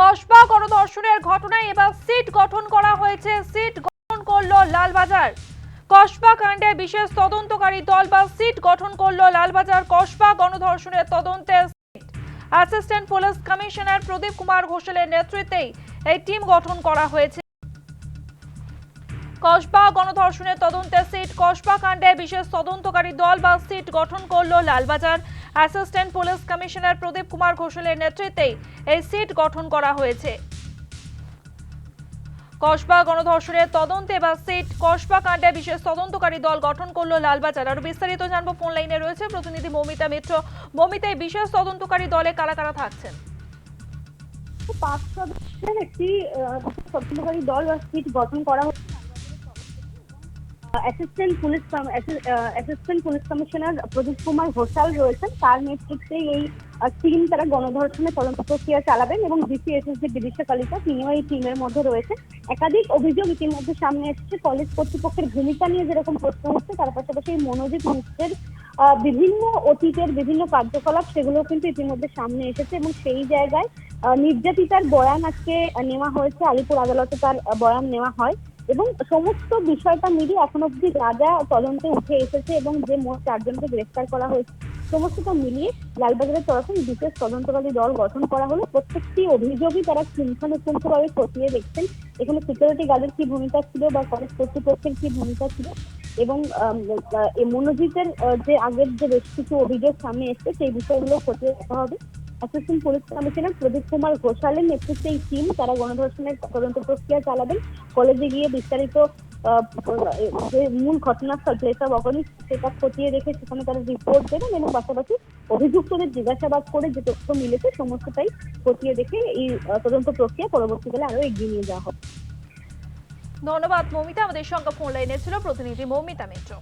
কসবা গণধর্ষণের ঘটনায় এবার সিট গঠন করা হয়েছে। সিট গঠন করল লালবাজার। কসবা কাণ্ডে বিশেষ তদন্তকারী দল বা সিট গঠন করল লালবাজার। কসবা গণধর্ষণের তদন্তে assistant police commissioner Pradip Kumar ঘোষালের নেতৃত্বেই এই টিম গঠন করা হয়েছে। কসবা গণধর্ষণের তদন্তে সিট। কসবা কাণ্ডে বিশেষ তদন্তকারী দল বা সিট গঠন করল Lalbazar. Assistant police commissioner Pradip Kumar ঘোষালের নেতৃত্বেই এই সিট গঠন করা হয়েছে। কসবা গণধর্ষণের তদন্তে বা সিট, কসবা কাণ্ডে বিশেষ তদন্তকারী দল গঠন করল লালবাজার। আর বিস্তারিত জানব, ফোন লাইনে রয়েছে প্রতিনিধি মৌমিতা মিত্র। মৌমিতা বিশেষ তদন্তকারী দলে কারা কারা থাকছেন? পাঁচ সদস্যের একটি তদন্তকারী দল বা সিট গঠন করা হচ্ছে। Assistant police assistant police commissioner Pradip Kumar Ghoshal রয়েছেন। তার নেতৃত্বে এই টিম তারা গণধর্ষণের তদন্ত প্রক্রিয়া চালাবেন এবং বিসিএসএসডি বিদিশা কালিকা তিনিও এই টিমের মধ্যে রয়েছে একাধিক অভিযোগ ইতিমধ্যে সামনে এসেছে। কলেজ কর্তৃপক্ষের ভূমিকা নিয়ে যেরকম প্রশ্ন হচ্ছে তার পাশাপাশি মনোজিৎ মিত্রের বিভিন্ন অতীতের বিভিন্ন কার্যকলাপ সেগুলো কিন্তু ইতিমধ্যে সামনে এসেছে এবং সেই জায়গায় নির্যাতিতার বয়ান আজকে নেওয়া হয়েছে। আলিপুর আদালতে তার বয়ান নেওয়া হয়। এবং সমস্ত বিষয়টা মিলিয়ে এখন অব্দি যা যা তদন্তে উঠে এসেছে এবং যে মোট চারজনকে গ্রেফতার করা হয়েছে, সমস্তটা মিলিয়ে লালবাজারের তরফে বিশেষ তদন্তকারী দল গঠন করা হলো। প্রত্যেকটি অভিযোগই তারা পুঙ্খানুপুঙ্খভাবে খতিয়ে দেখছেন। এখানে সিকিউরিটি গার্ডের কি ভূমিকা ছিল বা কলেজ কর্তৃপক্ষের কি ভূমিকা ছিল? এবং মনোজিতের যে আগের যে বেশ কিছু অভিযোগ সামনে এসছে, সেই বিষয়গুলো খতিয়ে দেখা হবে। অ্যাসিস্ট্যান্ট পুলিশ প্রদীপ কুমার ঘোষালের নেতৃত্বে এই টিম তারা গণধর্ষণের তদন্ত প্রক্রিয়া চালাবেন। কলেজে গিয়ে বিস্তারিত যে মূল ঘটনাস্থল প্লেস অফ অগনিস সেটা খতিয়ে দেখে সেখানে তারা রিপোর্ট দেবেন এবং পাশাপাশি অভিযুক্তদের জিজ্ঞাসাবাদ করে যে তথ্য মিলেছে, সমস্তটাই খতিয়ে দেখে এই তদন্ত প্রক্রিয়া পরবর্তীকালে আরও এগিয়ে নিয়ে যাওয়া হবে। ধন্যবাদ, মৌমিতা। আমাদের সঙ্গে ফোন লাইনে ছিল প্রতিনিধি মৌমিতা মিত্র।